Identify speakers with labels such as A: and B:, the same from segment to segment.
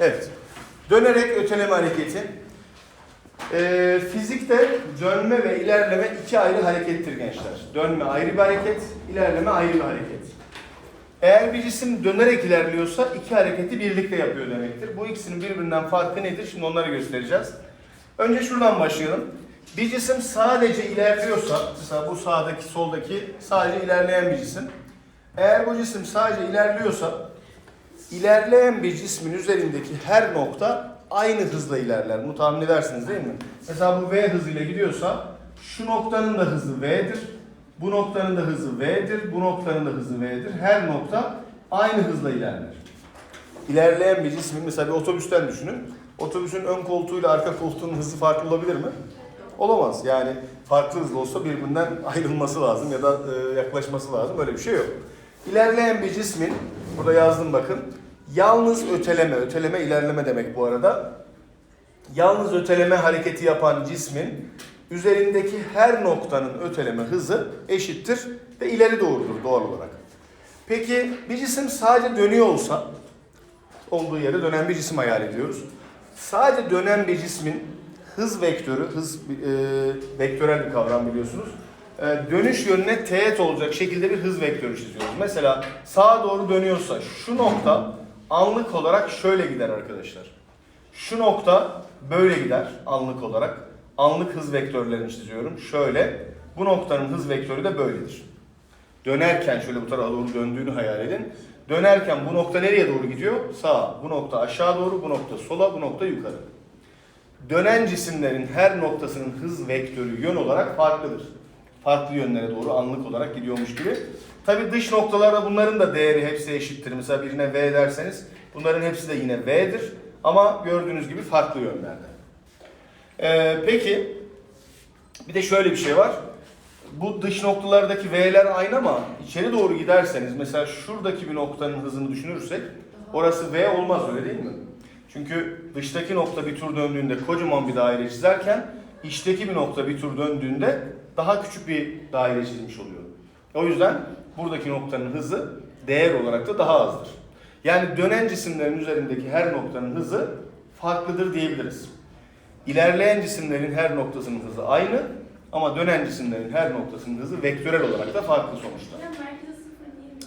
A: Evet. Dönerek öteleme hareketi. Ee, fizikte dönme ve ilerleme iki ayrı harekettir gençler. Dönme ayrı bir hareket, ilerleme ayrı bir hareket. Eğer bir cisim dönerek ilerliyorsa iki hareketi birlikte yapıyor demektir. Bu ikisinin birbirinden farkı nedir? Şimdi onları göstereceğiz. Önce şuradan başlayalım. Bir cisim sadece ilerliyorsa, mesela bu sağdaki, soldaki sadece ilerleyen bir cisim. Eğer bu cisim sadece ilerliyorsa, ilerleyen bir cismin üzerindeki her nokta aynı hızla ilerler. Bunu tahmin edersiniz değil mi? Mesela bu V hızıyla gidiyorsa, şu noktanın da hızı V'dir. Bu noktanın da hızı V'dir. Bu noktanın da hızı V'dir. Her nokta aynı hızla ilerler. İlerleyen bir cismin mesela bir otobüsten düşünün. Otobüsün ön koltuğuyla arka koltuğunun hızı farklı olabilir mi? Olamaz. Yani farklı hızlı olsa birbirinden ayrılması lazım ya da e, yaklaşması lazım. Böyle bir şey yok. İlerleyen bir cismin, burada yazdım bakın. Yalnız öteleme, öteleme ilerleme demek bu arada. Yalnız öteleme hareketi yapan cismin üzerindeki her noktanın öteleme hızı eşittir ve ileri doğrudur doğal olarak. Peki bir cisim sadece dönüyor olsa, olduğu yere dönen bir cisim hayal ediyoruz. Sadece dönen bir cismin hız vektörü, hız e, vektörel bir kavram biliyorsunuz. E, dönüş yönüne teğet olacak şekilde bir hız vektörü çiziyoruz. Mesela sağa doğru dönüyorsa şu nokta anlık olarak şöyle gider arkadaşlar. Şu nokta böyle gider anlık olarak. Anlık hız vektörlerini çiziyorum. Şöyle. Bu noktanın hız vektörü de böyledir. Dönerken şöyle bu tarafa doğru döndüğünü hayal edin. Dönerken bu nokta nereye doğru gidiyor? Sağa. Bu nokta aşağı doğru, bu nokta sola, bu nokta yukarı. Dönen cisimlerin her noktasının hız vektörü yön olarak farklıdır. Farklı yönlere doğru anlık olarak gidiyormuş gibi. Tabi dış noktalarda bunların da değeri hepsi eşittir. Mesela birine V derseniz bunların hepsi de yine V'dir. Ama gördüğünüz gibi farklı yönlerde. Ee, peki bir de şöyle bir şey var. Bu dış noktalardaki V'ler aynı ama içeri doğru giderseniz mesela şuradaki bir noktanın hızını düşünürsek orası V olmaz öyle değil mi? Çünkü dıştaki nokta bir tur döndüğünde kocaman bir daire çizerken içteki bir nokta bir tur döndüğünde daha küçük bir daire çizmiş oluyor. O yüzden buradaki noktanın hızı değer olarak da daha azdır. Yani dönen cisimlerin üzerindeki her noktanın hızı farklıdır diyebiliriz. İlerleyen cisimlerin her noktasının hızı aynı ama dönen cisimlerin her noktasının hızı vektörel olarak da farklı sonuçta.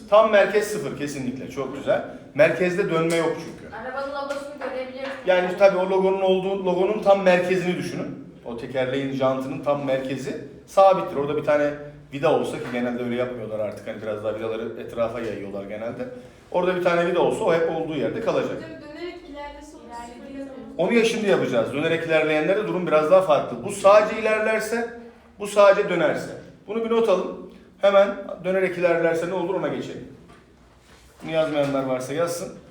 A: Tam merkez sıfır kesinlikle çok güzel. Merkezde dönme yok çünkü.
B: Arabanın logosunu görebiliyoruz.
A: Yani tabii o logonun olduğu logonun tam merkezini düşünün. O tekerleğin jantının tam merkezi sabittir. Orada bir tane vida olsa ki genelde öyle yapmıyorlar artık. Hani biraz daha vidaları etrafa yayıyorlar genelde. Orada bir tane vida olsa o hep olduğu yerde kalacak.
C: Dönerek yazalım.
A: Onu ya şimdi yapacağız. Dönerek ilerleyenlerde durum biraz daha farklı. Bu sadece ilerlerse, bu sadece dönerse. Bunu bir not alın. Hemen dönerek ilerlerse ne olur ona geçelim. Bunu yazmayanlar varsa yazsın.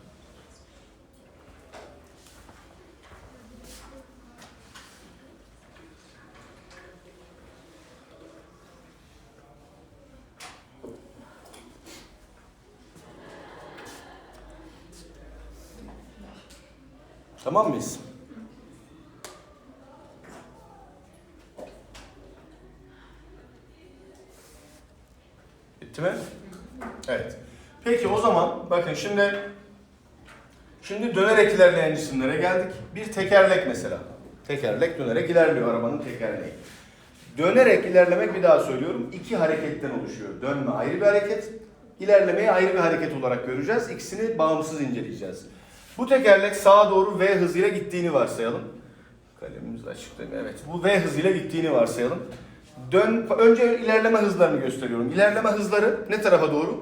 A: Tamam mıyız? Bitti mi? Evet. Peki o zaman bakın şimdi şimdi dönerek ilerleyen cisimlere geldik. Bir tekerlek mesela. Tekerlek dönerek ilerliyor arabanın tekerleği. Dönerek ilerlemek bir daha söylüyorum. iki hareketten oluşuyor. Dönme ayrı bir hareket, ilerlemeyi ayrı bir hareket olarak göreceğiz. İkisini bağımsız inceleyeceğiz. Bu tekerlek sağa doğru V hızıyla gittiğini varsayalım. Kalemimiz açık değil mi? Evet. Bu V hızıyla gittiğini varsayalım. Dön, önce ilerleme hızlarını gösteriyorum. İlerleme hızları ne tarafa doğru?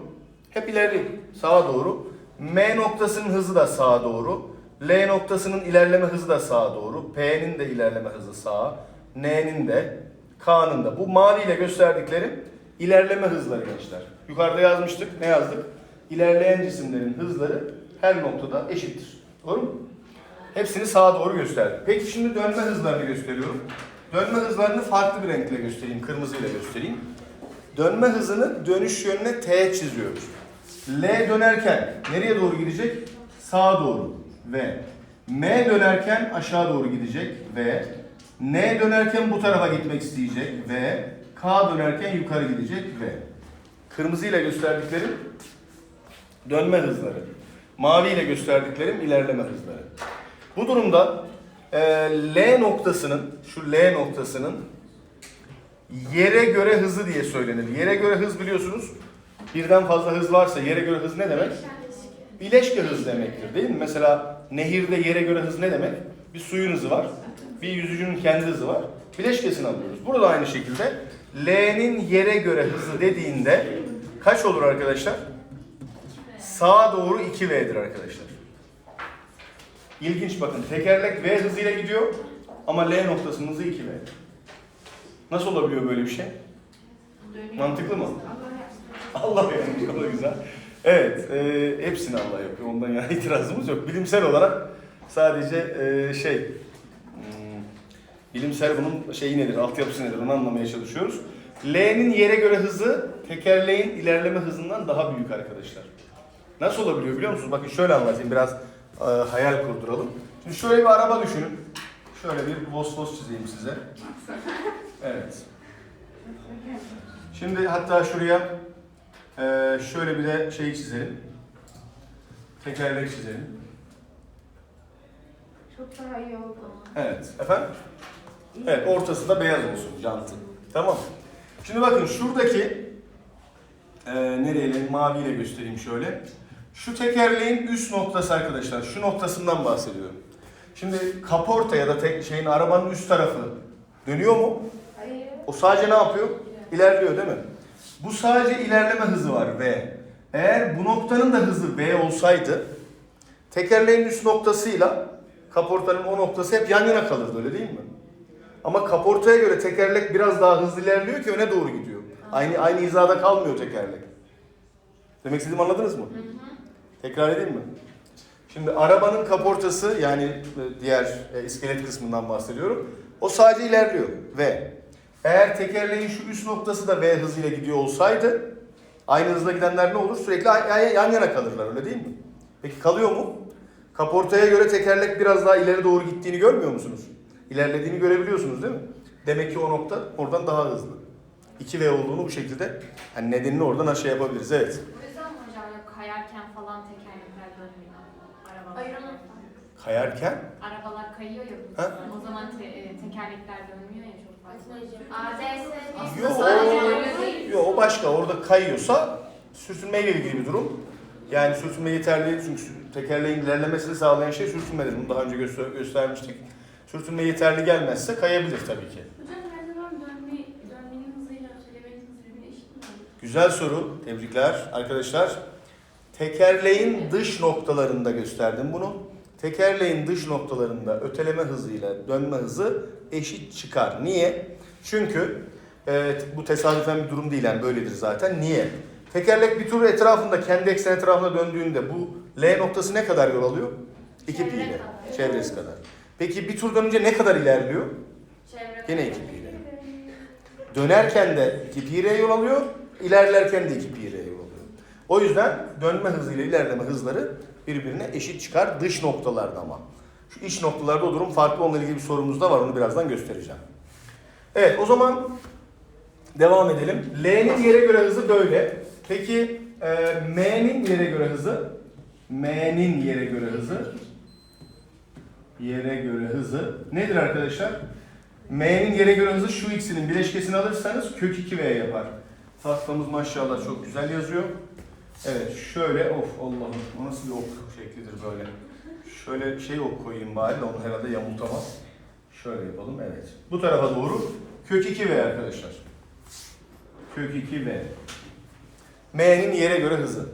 A: Hep ileri, sağa doğru. M noktasının hızı da sağa doğru. L noktasının ilerleme hızı da sağa doğru. P'nin de ilerleme hızı sağa. N'nin de, K'nın da. Bu maviyle gösterdiklerim ilerleme hızları gençler. Yukarıda yazmıştık. Ne yazdık? İlerleyen cisimlerin hızları her noktada eşittir. Doğru mu? Hepsini sağa doğru gösterdim. Peki şimdi dönme hızlarını gösteriyorum. Dönme hızlarını farklı bir renkle göstereyim. Kırmızıyla göstereyim. Dönme hızını dönüş yönüne T çiziyoruz. L dönerken nereye doğru gidecek? Sağa doğru. V. M dönerken aşağı doğru gidecek. V. N dönerken bu tarafa gitmek isteyecek. V. K dönerken yukarı gidecek. V. Kırmızıyla gösterdiklerim dönme hızları. Mavi ile gösterdiklerim ilerleme hızları. Bu durumda e, L noktasının, şu L noktasının yere göre hızı diye söylenir. Yere göre hız biliyorsunuz birden fazla hız varsa yere göre hız ne demek? Bileşke hız demektir değil mi? Mesela nehirde yere göre hız ne demek? Bir suyun hızı var, bir yüzücünün kendi hızı var. Bileşkesini alıyoruz. Burada aynı şekilde L'nin yere göre hızı dediğinde kaç olur arkadaşlar? Sağa doğru 2V'dir arkadaşlar. İlginç bakın. Tekerlek V hızıyla gidiyor ama L noktasının hızı 2V. Nasıl olabiliyor böyle bir şey? Mantıklı mı? Allah yapmış, o da güzel. Evet, e, hepsini Allah yapıyor. Ondan yana itirazımız yok. Bilimsel olarak sadece e, şey, hmm, bilimsel bunun şeyi nedir, altyapısı nedir onu anlamaya çalışıyoruz. L'nin yere göre hızı tekerleğin ilerleme hızından daha büyük arkadaşlar. Nasıl olabiliyor biliyor musunuz? Bakın şöyle anlatayım biraz e, hayal kurduralım. Şimdi şöyle bir araba düşünün. Şöyle bir vos vos çizeyim size. Evet. Şimdi hatta şuraya e, şöyle bir de şey çizelim. Tekerlek çizelim.
B: Çok daha iyi oldu.
A: Evet. Efendim? Evet ortası da beyaz olsun jantın. Tamam. Şimdi bakın şuradaki e, nereyle maviyle göstereyim şöyle. Şu tekerleğin üst noktası arkadaşlar. Şu noktasından bahsediyorum. Şimdi kaporta ya da tek şeyin arabanın üst tarafı dönüyor mu?
B: Hayır.
A: O sadece ne yapıyor? İlerliyor değil mi? Bu sadece ilerleme hızı var V. Eğer bu noktanın da hızı V olsaydı tekerleğin üst noktasıyla kaportanın o noktası hep yan yana kalırdı öyle değil mi? Ama kaportaya göre tekerlek biraz daha hızlı ilerliyor ki öne doğru gidiyor. Aynı aynı hizada kalmıyor tekerlek. Demek istediğimi anladınız mı? Tekrar edeyim mi? Şimdi arabanın kaportası yani e, diğer e, iskelet kısmından bahsediyorum. O sadece ilerliyor ve eğer tekerleğin şu üst noktası da V hızıyla gidiyor olsaydı aynı hızla gidenler ne olur? Sürekli yan yana kalırlar öyle değil mi? Peki kalıyor mu? Kaportaya göre tekerlek biraz daha ileri doğru gittiğini görmüyor musunuz? İlerlediğini görebiliyorsunuz değil mi? Demek ki o nokta oradan daha hızlı. 2V olduğunu bu şekilde hani nedenini oradan aşağı yapabiliriz. Evet.
D: O yüzden mi hocam yok kayarken falan tekerlekler dönmüyor arabalar?
B: Hayır ama.
A: Kayarken
D: Arabalar kayıyor ya bu
A: Ha?
D: yüzden. O zaman te- e, tekerlekler dönmüyor ya çok fazla.
B: ADS
A: Yo, o-
B: öyle değil.
A: Yo, o başka. Orada kayıyorsa sürtünmeyle ilgili bir durum. Yani sürtünme yeterli çünkü sü- tekerleğin ilerlemesini sağlayan şey sürtünmedir. Bunu daha önce göster- göstermiştik. Sürtünme yeterli gelmezse kayabilir tabii ki.
C: Hocam her zaman dönme, dönmenin hızıyla söylemenin hızı birbirine eşit mi?
A: Güzel soru. Tebrikler arkadaşlar. Tekerleğin dış noktalarında gösterdim bunu. Tekerleğin dış noktalarında öteleme hızıyla dönme hızı eşit çıkar. Niye? Çünkü e, bu tesadüfen bir durum değil yani böyledir zaten. Niye? Tekerlek bir tur etrafında kendi eksen etrafında döndüğünde bu L noktası ne kadar yol alıyor? 2 pi ile. Çevresi kadar. Peki bir tur dönünce ne kadar ilerliyor?
B: Çevre.
A: Gene 2 pi ile. Dönerken de 2 pi ile yol alıyor, ilerlerken de 2 pi. O yüzden dönme hızıyla ilerleme hızları birbirine eşit çıkar dış noktalarda ama. Şu iç noktalarda o durum farklı. Onunla ilgili bir sorumuz da var. Onu birazdan göstereceğim. Evet o zaman devam edelim. L'nin yere göre hızı böyle. Peki e, M'nin yere göre hızı? M'nin yere göre hızı? Yere göre hızı nedir arkadaşlar? M'nin yere göre hızı şu ikisinin bileşkesini alırsanız kök 2V yapar. Tahtamız maşallah çok güzel yazıyor. Evet şöyle of Allah'ım o nasıl bir ok şeklidir böyle. Şöyle şey ok koyayım bari de onu herhalde yamultamam. Şöyle yapalım evet. Bu tarafa doğru kök 2V arkadaşlar. Kök 2V. M'nin yere göre hızı.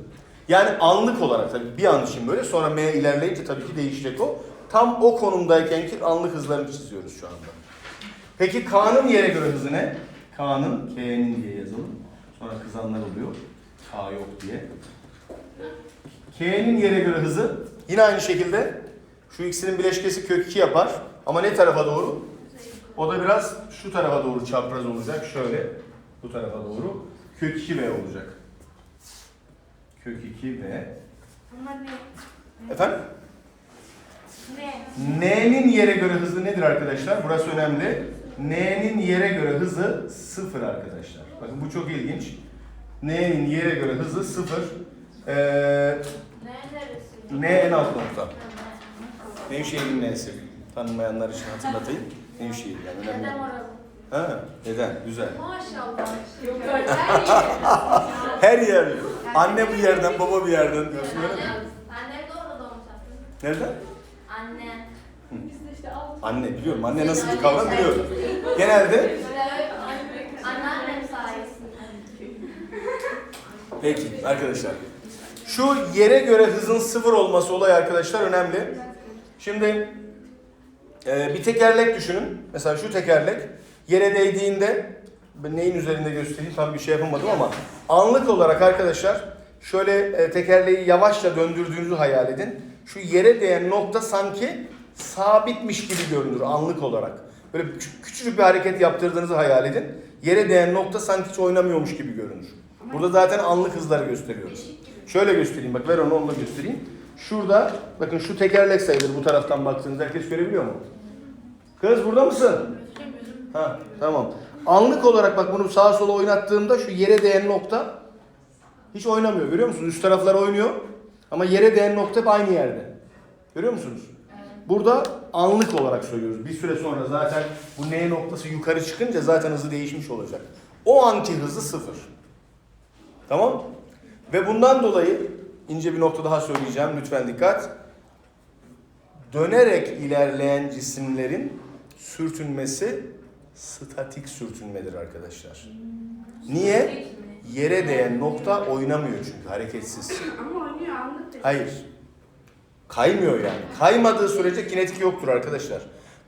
A: Yani anlık olarak tabii bir an için böyle sonra M ilerleyince tabii ki değişecek o. Tam o konumdayken ki anlık hızlarını çiziyoruz şu anda. Peki K'nın yere göre hızı ne? K'nın, K'nin diye yazalım. Sonra kızanlar oluyor. K yok diye. K'nin yere göre hızı yine aynı şekilde şu ikisinin bileşkesi kök 2 yapar. Ama ne tarafa doğru? O da biraz şu tarafa doğru çapraz olacak. Şöyle bu tarafa doğru. Kök 2V olacak. Kök 2V.
B: Bunlar ne?
A: Efendim? N'nin yere göre hızı nedir arkadaşlar? Burası önemli. N'nin yere göre hızı sıfır arkadaşlar. Bakın bu çok ilginç. N'nin yere göre hızı sıfır. Ee,
B: Ne neresi?
A: N en alt nokta. Nevşehir'in N'si. Tanımayanlar için hatırlatayım. Nevşehir yani önemli. Ha, neden? Güzel.
B: Maşallah.
C: Yok öyle her yeri.
A: Her yer. Anne bir yerden, baba bir yerden diyorsun öyle mi?
B: Annem de orada doğmuş aslında.
A: Nereden?
B: Anne.
C: Biz de işte alt.
A: Anne biliyorum. Anne nasıl bir kavram biliyorum. Genelde Peki arkadaşlar. Şu yere göre hızın sıfır olması olay arkadaşlar önemli. Şimdi e, bir tekerlek düşünün. Mesela şu tekerlek yere değdiğinde ben neyin üzerinde göstereyim tam bir şey yapamadım ama anlık olarak arkadaşlar şöyle e, tekerleği yavaşça döndürdüğünüzü hayal edin. Şu yere değen nokta sanki sabitmiş gibi görünür anlık olarak. Böyle küçücük bir hareket yaptırdığınızı hayal edin. Yere değen nokta sanki hiç oynamıyormuş gibi görünür. Burada zaten anlık hızları gösteriyoruz. Şöyle göstereyim bak ver onu onunla göstereyim. Şurada bakın şu tekerlek sayılır bu taraftan baktığınızda herkes görebiliyor mu? Kız burada mısın? Ha tamam. Anlık olarak bak bunu sağa sola oynattığımda şu yere değen nokta hiç oynamıyor. Görüyor musunuz? Üst taraflar oynuyor ama yere değen nokta hep aynı yerde. Görüyor musunuz? Burada anlık olarak söylüyoruz. Bir süre sonra zaten bu N noktası yukarı çıkınca zaten hızı değişmiş olacak. O anki hızı sıfır. Tamam? Ve bundan dolayı ince bir nokta daha söyleyeceğim. Lütfen dikkat. Dönerek ilerleyen cisimlerin sürtünmesi statik sürtünmedir arkadaşlar. Niye? Yere değen nokta oynamıyor çünkü hareketsiz.
C: Ama oynuyor anlık.
A: Hayır. Kaymıyor yani. Kaymadığı sürece kinetik yoktur arkadaşlar.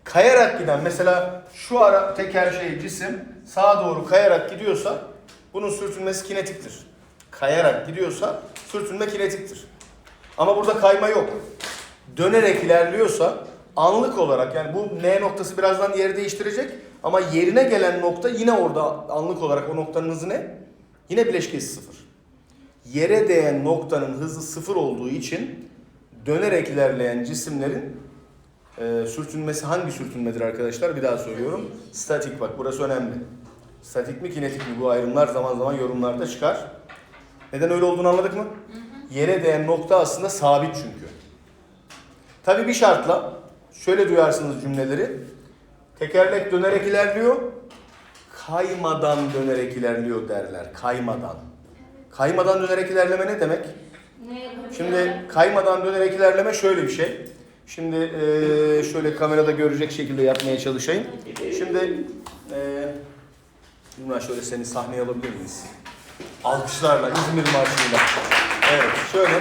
A: Kayarak giden mesela şu ara teker şey cisim sağa doğru kayarak gidiyorsa bunun sürtünmesi kinetiktir. Kayarak gidiyorsa sürtünme kinetiktir. Ama burada kayma yok. Dönerek ilerliyorsa anlık olarak yani bu N noktası birazdan yer değiştirecek ama yerine gelen nokta yine orada anlık olarak o noktanın hızı ne? Yine bileşkesi sıfır yere değen noktanın hızı sıfır olduğu için dönerek ilerleyen cisimlerin e, sürtünmesi hangi sürtünmedir arkadaşlar? Bir daha söylüyorum. Statik bak burası önemli. Statik mi kinetik mi bu ayrımlar zaman zaman yorumlarda çıkar. Neden öyle olduğunu anladık mı? Yere değen nokta aslında sabit çünkü. Tabii bir şartla şöyle duyarsınız cümleleri. Tekerlek dönerek ilerliyor. Kaymadan dönerek ilerliyor derler. Kaymadan. Kaymadan dönerek ilerleme ne demek? Şimdi kaymadan dönerek ilerleme şöyle bir şey. Şimdi eee, şöyle kamerada görecek şekilde yapmaya çalışayım. Şimdi Ümran şöyle seni sahneye alabilir miyiz? Alkışlarla, İzmir Marşı'yla. Evet, şöyle.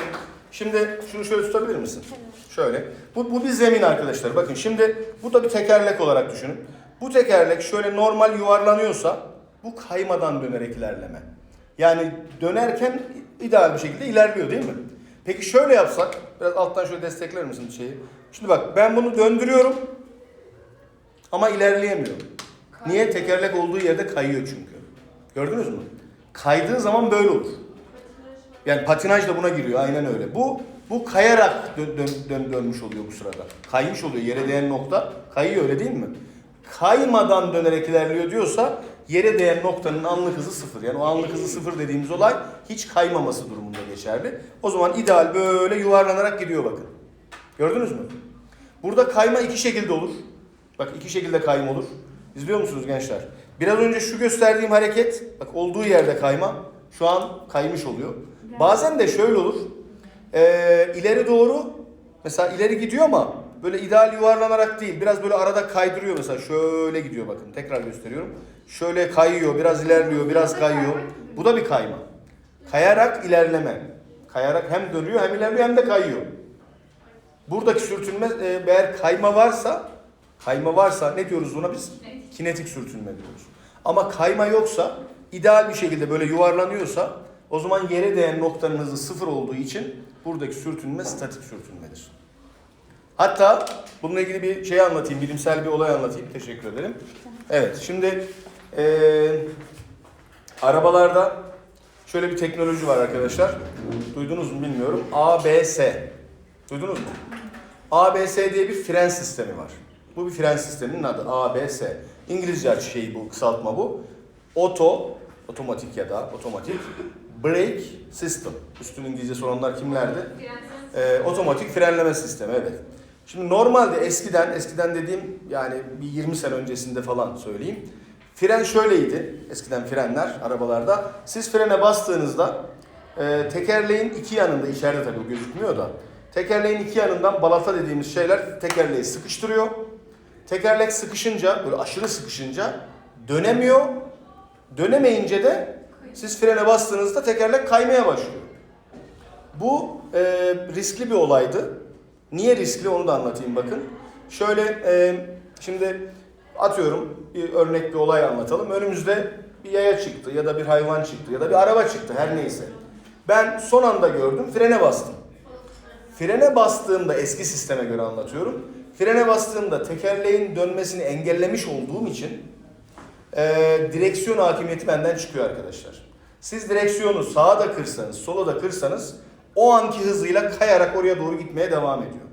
A: Şimdi şunu şöyle tutabilir misin? Şöyle. Bu, bu bir zemin arkadaşlar. Bakın şimdi bu da bir tekerlek olarak düşünün. Bu tekerlek şöyle normal yuvarlanıyorsa bu kaymadan dönerek ilerleme. Yani dönerken ideal bir şekilde ilerliyor değil mi? Peki şöyle yapsak, biraz alttan şöyle destekler misin şeyi? Şimdi bak ben bunu döndürüyorum ama ilerleyemiyorum. Niye? Tekerlek olduğu yerde kayıyor çünkü. Gördünüz mü? Kaydığı zaman böyle olur. Yani patinaj da buna giriyor aynen öyle. Bu bu kayarak dön, dön- dön- dönmüş oluyor bu sırada. Kaymış oluyor yere değen nokta kayıyor öyle değil mi? Kaymadan dönerek ilerliyor diyorsa yere değen noktanın anlık hızı sıfır. Yani o anlık hızı sıfır dediğimiz olay hiç kaymaması durumunda geçerli. O zaman ideal böyle yuvarlanarak gidiyor bakın. Gördünüz mü? Burada kayma iki şekilde olur. Bak iki şekilde kayma olur. İzliyor musunuz gençler? Biraz önce şu gösterdiğim hareket, bak olduğu yerde kayma, şu an kaymış oluyor. Bazen de şöyle olur. Ee, ileri doğru, mesela ileri gidiyor ama böyle ideal yuvarlanarak değil, biraz böyle arada kaydırıyor mesela. Şöyle gidiyor bakın, tekrar gösteriyorum. Şöyle kayıyor, biraz ilerliyor, biraz kayıyor. Bu da bir kayma. Kayarak ilerleme. Kayarak hem dönüyor hem ilerliyor hem de kayıyor. Buradaki sürtünme e, eğer kayma varsa kayma varsa ne diyoruz buna biz? Kinetik sürtünme diyoruz. Ama kayma yoksa ideal bir şekilde böyle yuvarlanıyorsa o zaman yere değen noktanın hızı sıfır olduğu için buradaki sürtünme statik sürtünmedir. Hatta bununla ilgili bir şey anlatayım, bilimsel bir olay anlatayım. Teşekkür ederim. Evet, şimdi eee, arabalarda şöyle bir teknoloji var arkadaşlar. Duydunuz mu bilmiyorum. ABS. Duydunuz mu? ABS diye bir fren sistemi var. Bu bir fren sisteminin adı ABS. İngilizce şey bu, kısaltma bu. Oto, otomatik ya da otomatik. Brake System. Üstün İngilizcesi olanlar kimlerdi? Ee, otomatik frenleme sistemi evet. Şimdi normalde eskiden, eskiden dediğim yani bir 20 sene öncesinde falan söyleyeyim. Fren şöyleydi, eskiden frenler arabalarda. Siz frene bastığınızda e, tekerleğin iki yanında, içeride tabii gözükmüyor da. Tekerleğin iki yanından balata dediğimiz şeyler tekerleği sıkıştırıyor. Tekerlek sıkışınca, böyle aşırı sıkışınca dönemiyor. Dönemeyince de siz frene bastığınızda tekerlek kaymaya başlıyor. Bu e, riskli bir olaydı. Niye riskli onu da anlatayım bakın. Şöyle e, şimdi atıyorum bir örnek bir olay anlatalım. Önümüzde bir yaya çıktı ya da bir hayvan çıktı ya da bir araba çıktı her neyse. Ben son anda gördüm frene bastım. Frene bastığımda eski sisteme göre anlatıyorum. Frene bastığımda tekerleğin dönmesini engellemiş olduğum için e, direksiyon hakimiyeti benden çıkıyor arkadaşlar. Siz direksiyonu sağa da kırsanız, sola da kırsanız o anki hızıyla kayarak oraya doğru gitmeye devam ediyor.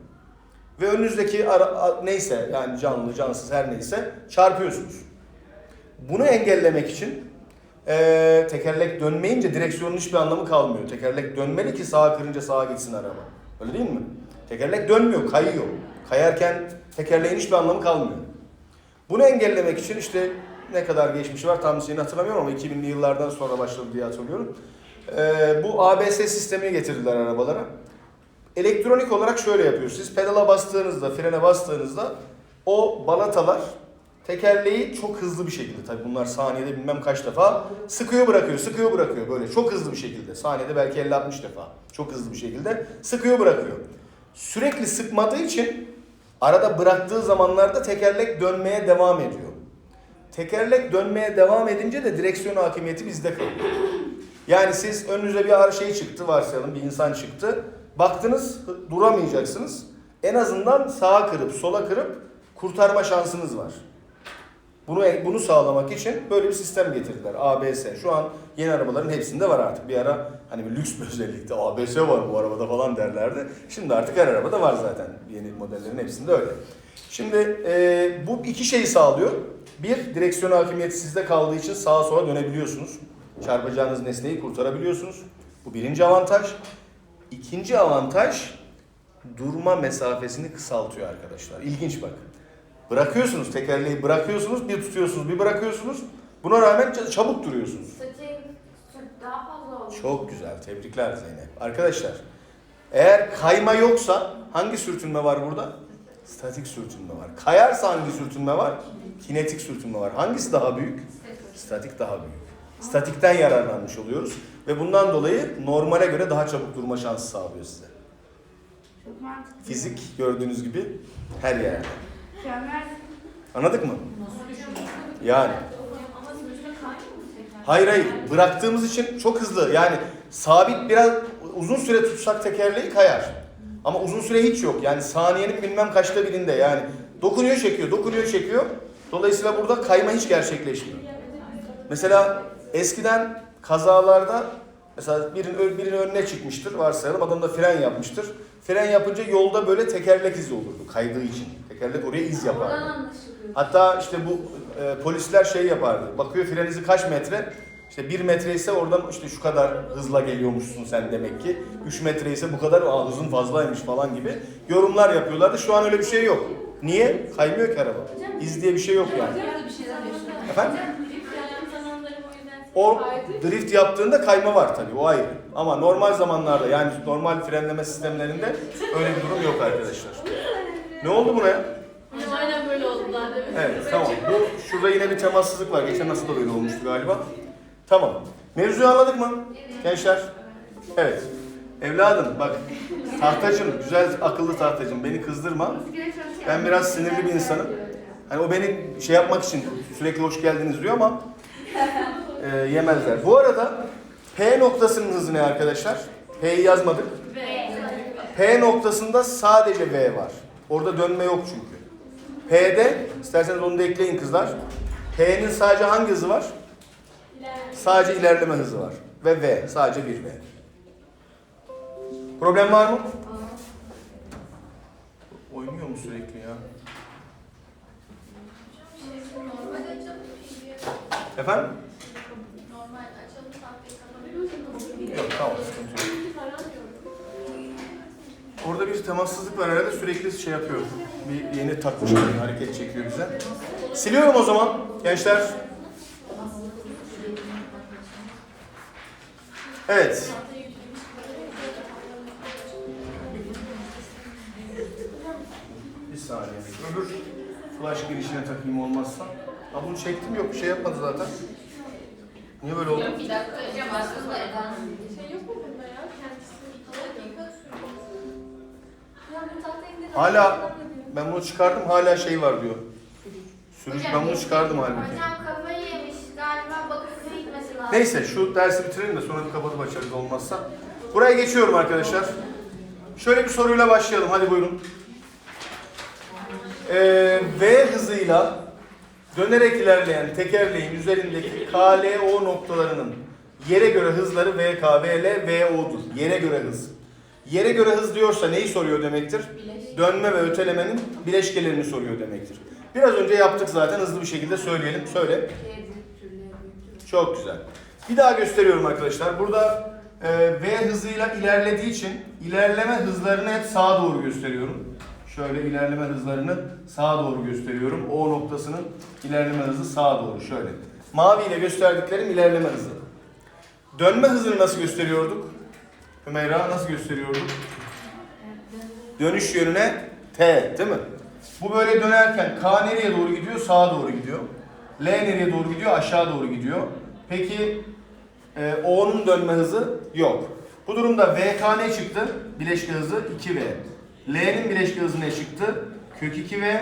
A: Ve önünüzdeki ara, neyse yani canlı, cansız her neyse çarpıyorsunuz. Bunu engellemek için e, tekerlek dönmeyince direksiyonun hiçbir anlamı kalmıyor. Tekerlek dönmeli ki sağa kırınca sağa gitsin araba. Öyle değil mi? Tekerlek dönmüyor, kayıyor. Kayarken tekerleğin hiçbir anlamı kalmıyor. Bunu engellemek için işte ne kadar geçmişi var tam şeyini hatırlamıyorum ama 2000'li yıllardan sonra başladı diye hatırlıyorum. Ee, bu ABS sistemini getirdiler arabalara. Elektronik olarak şöyle yapıyor. Siz pedala bastığınızda, frene bastığınızda o balatalar tekerleği çok hızlı bir şekilde tabii bunlar saniyede bilmem kaç defa sıkıyor bırakıyor, sıkıyor bırakıyor böyle çok hızlı bir şekilde. Saniyede belki 50-60 defa çok hızlı bir şekilde sıkıyor bırakıyor. Sürekli sıkmadığı için arada bıraktığı zamanlarda tekerlek dönmeye devam ediyor. Tekerlek dönmeye devam edince de direksiyon hakimiyeti bizde kalıyor. Yani siz önünüze bir ar şey çıktı varsayalım bir insan çıktı. Baktınız duramayacaksınız. En azından sağa kırıp sola kırıp kurtarma şansınız var. Bunu bunu sağlamak için böyle bir sistem getirdiler. ABS. Şu an yeni arabaların hepsinde var artık. Bir ara hani bir lüks bir özellikle ABS var bu arabada falan derlerdi. Şimdi artık her arabada var zaten. Yeni modellerin hepsinde öyle. Şimdi e, bu iki şeyi sağlıyor. Bir, direksiyon hakimiyeti sizde kaldığı için sağa sola dönebiliyorsunuz. Çarpacağınız nesneyi kurtarabiliyorsunuz. Bu birinci avantaj. İkinci avantaj durma mesafesini kısaltıyor arkadaşlar. İlginç bak. Bırakıyorsunuz tekerleği bırakıyorsunuz bir tutuyorsunuz bir bırakıyorsunuz. Buna rağmen çabuk duruyorsunuz.
B: Sıçayım. Daha fazla olur.
A: Çok güzel. Tebrikler Zeynep. Arkadaşlar eğer kayma yoksa hangi sürtünme var burada? Statik sürtünme var. Kayarsa hangi sürtünme var? Kinetik sürtünme var. Hangisi daha büyük? Statik daha büyük. Statikten yararlanmış oluyoruz ve bundan dolayı normale göre daha çabuk durma şansı sağlıyor size. Fizik gördüğünüz gibi her yerde. Anladık mı? Yani hayır hayır bıraktığımız için çok hızlı yani sabit biraz uzun süre tutsak tekerleği kayar. Ama uzun süre hiç yok yani saniyenin bilmem kaçta birinde yani dokunuyor çekiyor dokunuyor çekiyor. Dolayısıyla burada kayma hiç gerçekleşmiyor. Mesela eskiden kazalarda mesela birinin, birinin önüne çıkmıştır varsayalım adam da fren yapmıştır. Fren yapınca yolda böyle tekerlek izi olurdu kaydığı için. Tekerlek oraya iz yapardı. Hatta işte bu e, polisler şey yapardı. Bakıyor fren izi kaç metre? İşte bir metre ise oradan işte şu kadar hızla geliyormuşsun sen demek ki. 3 metre ise bu kadar Aa, hızın fazlaymış falan gibi yorumlar yapıyorlardı. Şu an öyle bir şey yok. Niye? Kaymıyor ki araba. İz diye bir şey yok yani. Efendim?
C: O
A: drift yaptığında kayma var tabii o ayrı. Ama normal zamanlarda yani normal frenleme sistemlerinde öyle bir durum yok arkadaşlar. Ne oldu buna ya?
C: Hocam aynen böyle oldu daha demin.
A: Evet tamam. Bu şurada yine bir temassızlık var. Geçen nasıl da böyle olmuştu galiba. Tamam. Mevzuyu anladık mı? Gençler. Evet. Evladım bak tahtacım güzel akıllı tahtacım beni kızdırma. Ben biraz sinirli bir insanım. Hani o beni şey yapmak için sürekli hoş geldiniz diyor ama e, yemezler. Bu arada P noktasının hızı ne arkadaşlar? P'yi yazmadık. P noktasında sadece V var. Orada dönme yok çünkü. P'de, isterseniz onu da ekleyin kızlar. P'nin sadece hangi hızı var? Sadece ilerleme hızı var. Ve V, sadece bir V. Problem var mı? Oynuyor mu sürekli ya?
B: Normal açalım.
A: Efendim?
B: Normal açalım. Tahtayı kapatabiliyor musun?
A: temassızlık var herhalde sürekli şey yapıyor. Bir yeni takmış gibi hareket çekiyor bize. Siliyorum o zaman gençler. Evet. Bir saniye. Öbür flash girişine takayım olmazsa. Ha bunu çektim yok bir şey yapmadı zaten. Niye böyle oldu?
B: Bir dakika önce başladı da
C: Şey yok
A: Hala ben bunu çıkardım hala şey var diyor. Sürüş ben bunu çıkardım halbuki.
B: Hocam kafayı yemiş galiba bakıp gitmesi lazım.
A: Neyse şu dersi bitirelim de sonra bir kapatıp açarız olmazsa. Buraya geçiyorum arkadaşlar. Şöyle bir soruyla başlayalım. Hadi buyurun. Ee, V hızıyla dönerek ilerleyen tekerleğin üzerindeki KLO noktalarının yere göre hızları VK, VL, VO'dur. Yere göre hız. Yere göre hız diyorsa neyi soruyor demektir? Dönme ve ötelemenin bileşkelerini soruyor demektir. Biraz önce yaptık zaten hızlı bir şekilde söyleyelim. Söyle. Çok güzel. Bir daha gösteriyorum arkadaşlar. Burada e, V hızıyla ilerlediği için ilerleme hızlarını hep sağa doğru gösteriyorum. Şöyle ilerleme hızlarını sağa doğru gösteriyorum. O noktasının ilerleme hızı sağa doğru şöyle. Mavi ile gösterdiklerim ilerleme hızı. Dönme hızını nasıl gösteriyorduk? Hümeyra nasıl gösteriyorduk? Dönüş yönüne T değil mi? Bu böyle dönerken K nereye doğru gidiyor? Sağa doğru gidiyor. L nereye doğru gidiyor? Aşağı doğru gidiyor. Peki e, O'nun dönme hızı yok. Bu durumda VK ne çıktı? Bileşke hızı 2V. L'nin bileşke hızı ne çıktı? Kök 2V.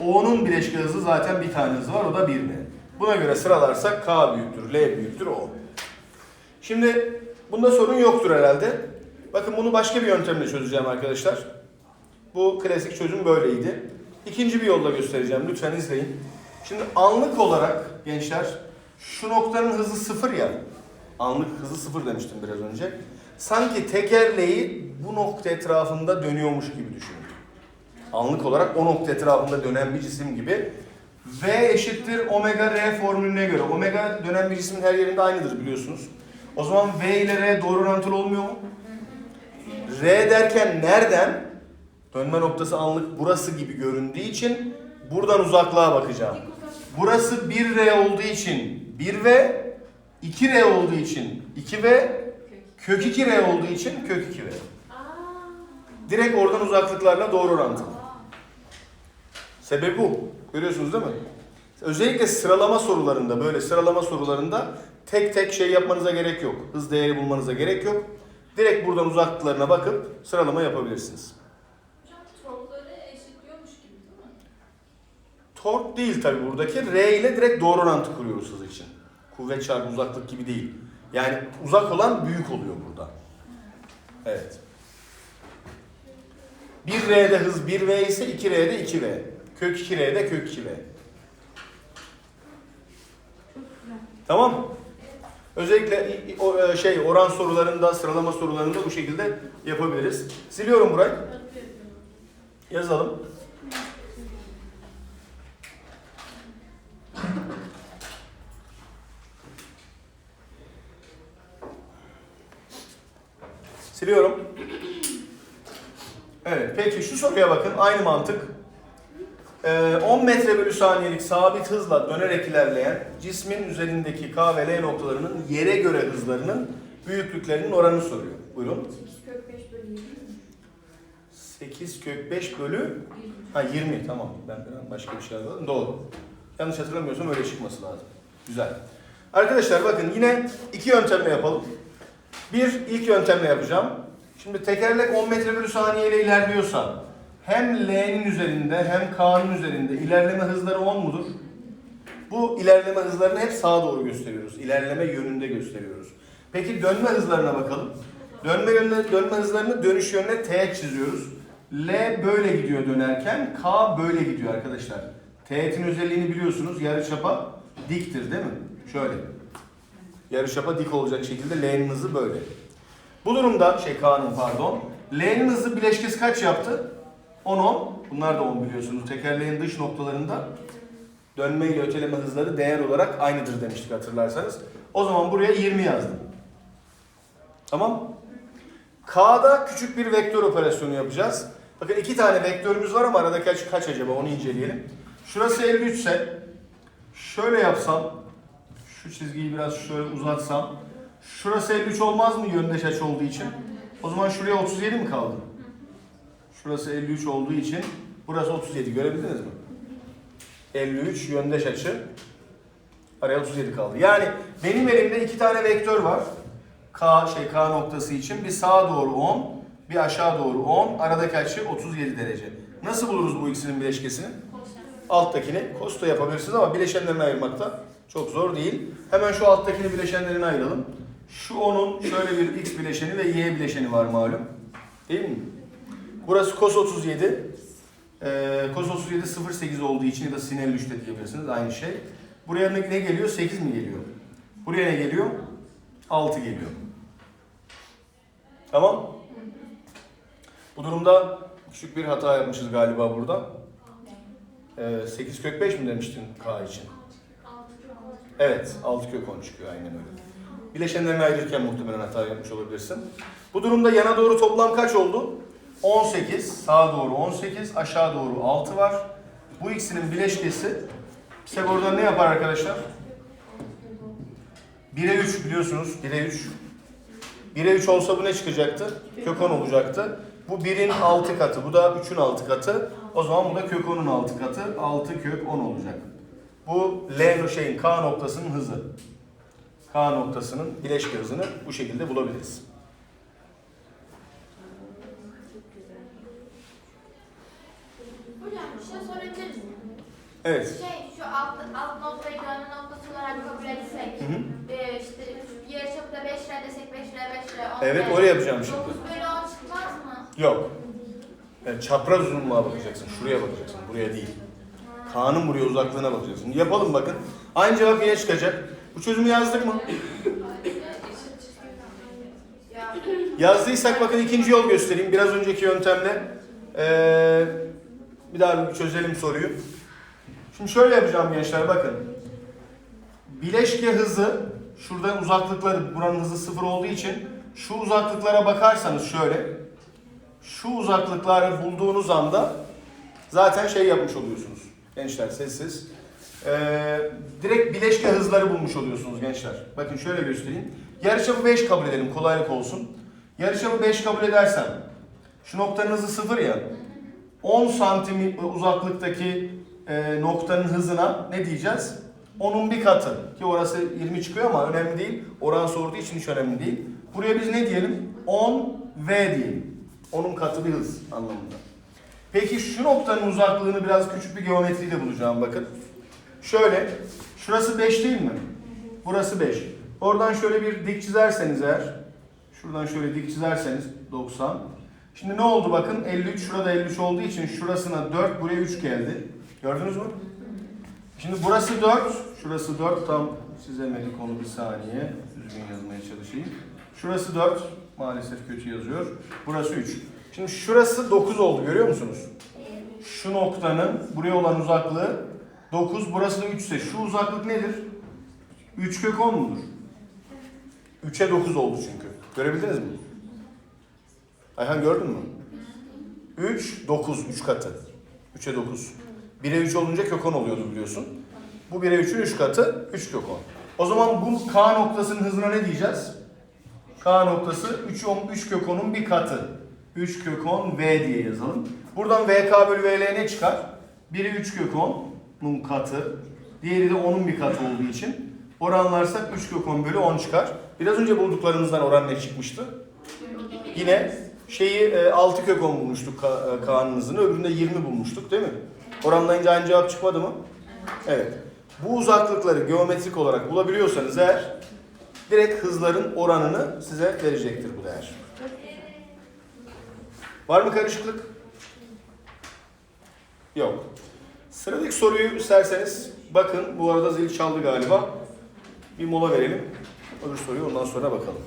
A: O'nun bileşke hızı zaten bir tane hızı var o da 1V. Buna göre sıralarsak K büyüktür, L büyüktür O. Şimdi bunda sorun yoktur herhalde. Bakın bunu başka bir yöntemle çözeceğim arkadaşlar. Bu klasik çözüm böyleydi. İkinci bir yolla göstereceğim. Lütfen izleyin. Şimdi anlık olarak gençler şu noktanın hızı sıfır ya. Anlık hızı sıfır demiştim biraz önce. Sanki tekerleği bu nokta etrafında dönüyormuş gibi düşünün. Anlık olarak o nokta etrafında dönen bir cisim gibi. V eşittir omega R formülüne göre. Omega dönen bir cismin her yerinde aynıdır biliyorsunuz. O zaman V ile R doğru orantılı olmuyor mu? R derken nereden? Dönme noktası anlık burası gibi göründüğü için buradan uzaklığa bakacağım. Burası 1R olduğu için 1V, 2R olduğu için 2V, kök 2R olduğu için kök 2V. Direkt oradan uzaklıklarla doğru orantılı. Sebebi bu. Görüyorsunuz değil mi? Özellikle sıralama sorularında, böyle sıralama sorularında tek tek şey yapmanıza gerek yok. Hız değeri bulmanıza gerek yok. Direkt buradan uzaklıklarına bakıp sıralama yapabilirsiniz.
C: Hocam torkları eşitliyormuş gibi değil mi?
A: Tork değil tabi buradaki. R ile direkt doğru orantı kuruyoruz hız için. Kuvvet çarpı uzaklık gibi değil. Yani uzak olan büyük oluyor burada. Evet. 1R'de hız 1V ise 2R'de 2V. Kök 2R'de kök 2V. Tamam mı? Özellikle e, şey oran sorularında, sıralama sorularında bu şekilde yapabiliriz. Siliyorum burayı. Yazalım. Siliyorum. Evet, peki şu soruya bakın. Aynı mantık. Ee, 10 metre bölü saniyelik sabit hızla dönerek ilerleyen cismin üzerindeki K ve L noktalarının yere göre hızlarının büyüklüklerinin oranını soruyor. Buyurun.
C: 8 kök 5 bölü 7 mi?
A: 8 kök 5 bölü ha 20 tamam. Ben ben başka bir şey yazdım. Doğru. Yanlış hatırlamıyorsam öyle çıkması lazım. Güzel. Arkadaşlar bakın yine iki yöntemle yapalım. Bir ilk yöntemle yapacağım. Şimdi tekerlek 10 metre bölü saniye ile ilerliyorsa hem L'nin üzerinde hem K'nın üzerinde ilerleme hızları 10 mudur? Bu ilerleme hızlarını hep sağa doğru gösteriyoruz. İlerleme yönünde gösteriyoruz. Peki dönme hızlarına bakalım. Dönme yönüne, dönme hızlarını dönüş yönüne teğet çiziyoruz. L böyle gidiyor dönerken K böyle gidiyor arkadaşlar. Teğetin özelliğini biliyorsunuz. Yarıçapa diktir değil mi? Şöyle. Yarıçapa dik olacak şekilde L'nin hızı böyle. Bu durumda şey K'nın pardon. L'nin hızı bileşkesi kaç yaptı? 10 10. Bunlar da 10 biliyorsunuz. Tekerleğin dış noktalarında dönme ile öteleme hızları değer olarak aynıdır demiştik hatırlarsanız. O zaman buraya 20 yazdım. Tamam? K'da küçük bir vektör operasyonu yapacağız. Bakın iki tane vektörümüz var ama arada kaç, kaç acaba onu inceleyelim. Şurası 53 ise şöyle yapsam şu çizgiyi biraz şöyle uzatsam şurası 53 olmaz mı yöndeş açı olduğu için? O zaman şuraya 37 mi kaldı? Şurası 53 olduğu için burası 37 görebildiniz mi? 53 yöndeş açı araya 37 kaldı. Yani benim elimde iki tane vektör var. K şey K noktası için bir sağa doğru 10, bir aşağı doğru 10. Aradaki açı 37 derece. Nasıl buluruz bu ikisinin bileşkesini? Alttakini kosta yapabilirsiniz ama bileşenlerini ayırmakta çok zor değil. Hemen şu alttakini bileşenlerini ayıralım. Şu 10'un şöyle bir x bileşeni ve y bileşeni var malum. Değil mi? Burası cos 37. Ee, cos 37 0.8 olduğu için ya da sin 53 de diyebilirsiniz aynı şey. Buraya ne geliyor? 8 mi geliyor? Buraya ne geliyor? 6 geliyor. Tamam. Bu durumda küçük bir hata yapmışız galiba burada. Ee, 8 kök 5 mi demiştin K için? Evet, 6 kök 10 çıkıyor aynen öyle. Bileşenlerini ayırırken muhtemelen hata yapmış olabilirsin. Bu durumda yana doğru toplam kaç oldu? 18, sağa doğru 18, aşağı doğru 6 var. Bu ikisinin bileşkesi Pisagor'dan ne yapar arkadaşlar? 1'e 3 biliyorsunuz. 1'e 3. 1'e 3 olsa bu ne çıkacaktı? Kök 10 olacaktı. Bu 1'in 6 katı. Bu da 3'ün 6 katı. O zaman bu da kök 10'un 6 katı. 6 kök 10 olacak. Bu L şeyin K noktasının hızı. K noktasının bileşke hızını bu şekilde bulabiliriz.
B: Hocam bir şey sorabilir miyim?
A: Evet.
B: Şey şu alt, alt noktayı dönme noktası olarak kabul etsek.
A: Hı hı.
B: e, işte yarıçapı da 5 lira desek 5 lira 5 lira 10
A: Evet oraya yapacağım şimdi.
B: 9 bölü 10 çıkmaz mı?
A: Yok. Yani çapraz uzunluğa bakacaksın. Şuraya bakacaksın. Buraya değil. K'nın buraya uzaklığına bakacaksın. Yapalım bakın. Aynı cevap yine çıkacak. Bu çözümü yazdık mı?
B: Ya.
A: Yazdıysak bakın ikinci yol göstereyim. Biraz önceki yöntemle ee, bir daha bir çözelim soruyu. Şimdi şöyle yapacağım gençler bakın. Bileşke hızı şurada uzaklıkları buranın hızı sıfır olduğu için şu uzaklıklara bakarsanız şöyle şu uzaklıkları bulduğunuz anda zaten şey yapmış oluyorsunuz. Gençler sessiz. Ee, direkt bileşke hızları bulmuş oluyorsunuz gençler. Bakın şöyle göstereyim. Yarıçapı 5 kabul edelim kolaylık olsun. Yarıçapı 5 kabul edersem şu noktanın hızı 0 ya 10 santim uzaklıktaki e, noktanın hızına ne diyeceğiz? 10'un bir katı. Ki orası 20 çıkıyor ama önemli değil. Oran sorduğu için hiç önemli değil. Buraya biz ne diyelim? 10 V diyelim. 10'un katı bir hız anlamında. Peki şu noktanın uzaklığını biraz küçük bir geometriyle bulacağım bakın. Şöyle, şurası 5 değil mi? Burası 5. Oradan şöyle bir dik çizerseniz eğer, şuradan şöyle dik çizerseniz 90. Şimdi ne oldu bakın 53, şurada 53 olduğu için şurasına 4, buraya 3 geldi. Gördünüz mü? Şimdi burası 4, şurası 4 tam çizemedik onu bir saniye. Düzgün yazmaya çalışayım. Şurası 4, maalesef kötü yazıyor. Burası 3. Şimdi şurası 9 oldu görüyor musunuz? Şu noktanın buraya olan uzaklığı 9, burası da 3 ise şu uzaklık nedir? 3 kök 10 mudur? 3'e 9 oldu çünkü. Görebildiniz mi? Ayhan gördün mü? 3, 9, 3 katı. 3'e 9. 1'e 3 olunca kök 10 oluyordu biliyorsun. Bu 1'e 3'ün 3 katı 3 kök 10. O zaman bu K noktasının hızına ne diyeceğiz? K noktası 3, 10, 3 kök 10'un bir katı. 3 kök 10 V diye yazalım. Buradan VK bölü VL ne çıkar? Biri 3 kök 10'un katı. Diğeri de 10'un bir katı olduğu için oranlarsak 3 kök 10 bölü 10 çıkar. Biraz önce bulduklarımızdan oran ne çıkmıştı? Yine şeyi e, 6 kök 10 bulmuştuk e, K'nın hızını. Öbüründe 20 bulmuştuk değil mi? Oranlayınca aynı cevap çıkmadı mı? Evet. Bu uzaklıkları geometrik olarak bulabiliyorsanız eğer direkt hızların oranını size verecektir bu değer. Var mı karışıklık? Yok. Sıradaki soruyu isterseniz bakın. Bu arada zil çaldı galiba. Bir mola verelim. Öbür soruyu ondan sonra bakalım.